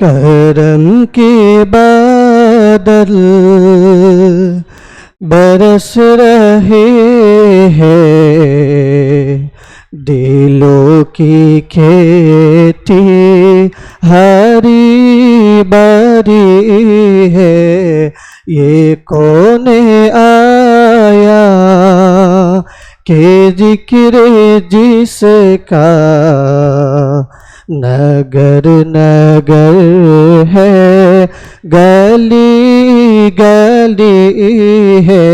करम के बादल बरस रहे की खेती हरी बरी है, ये कौन आया? के ज़िक्र जिसका नगर नगर है, गली गली है।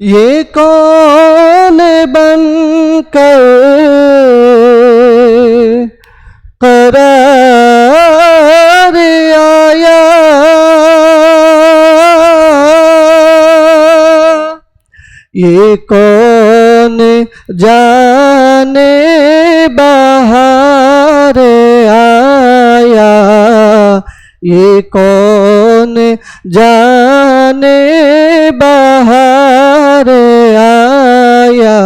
ये कौन बन कर करार आया। ये कौन जाने बाहर आया? ये कौन जाने बाहर आया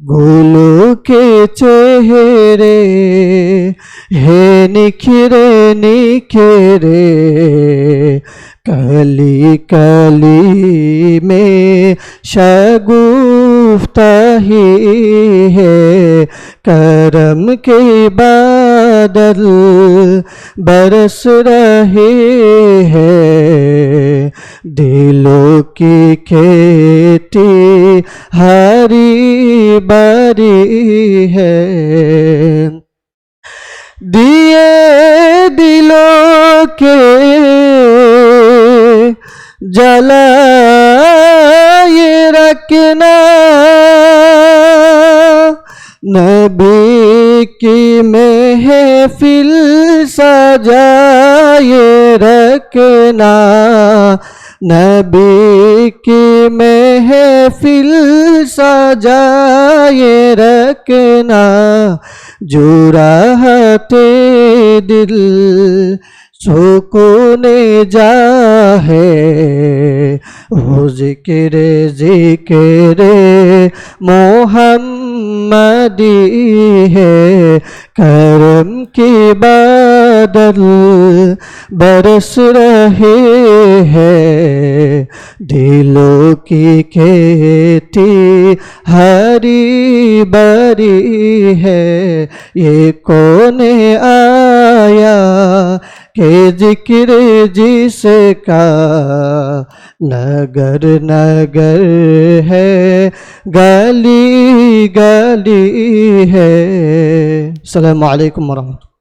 गुलों के चेहरे हे निखरे निखरे। कली कली में शगुफ्ता ही है, करम के बादल बरस रहे हैं। दिलों की खेती हरी बरी है। दिए दिलों के जलाए रखना। नबी की महफिल सजाए रखना। नबी की महफिल सजाए रखना। जुराहते दिल सुकून जा है हो ज़िक्र ज़िक्र मोहम्मदी है। करम के बादल बरस रहे हैं। दिलों की खेती हरी बरी है। ये कौन आया के ज़िक्र जिसका नगर नगर है गली गली है। सलाम अलैकुम वरहमतुल्लाह।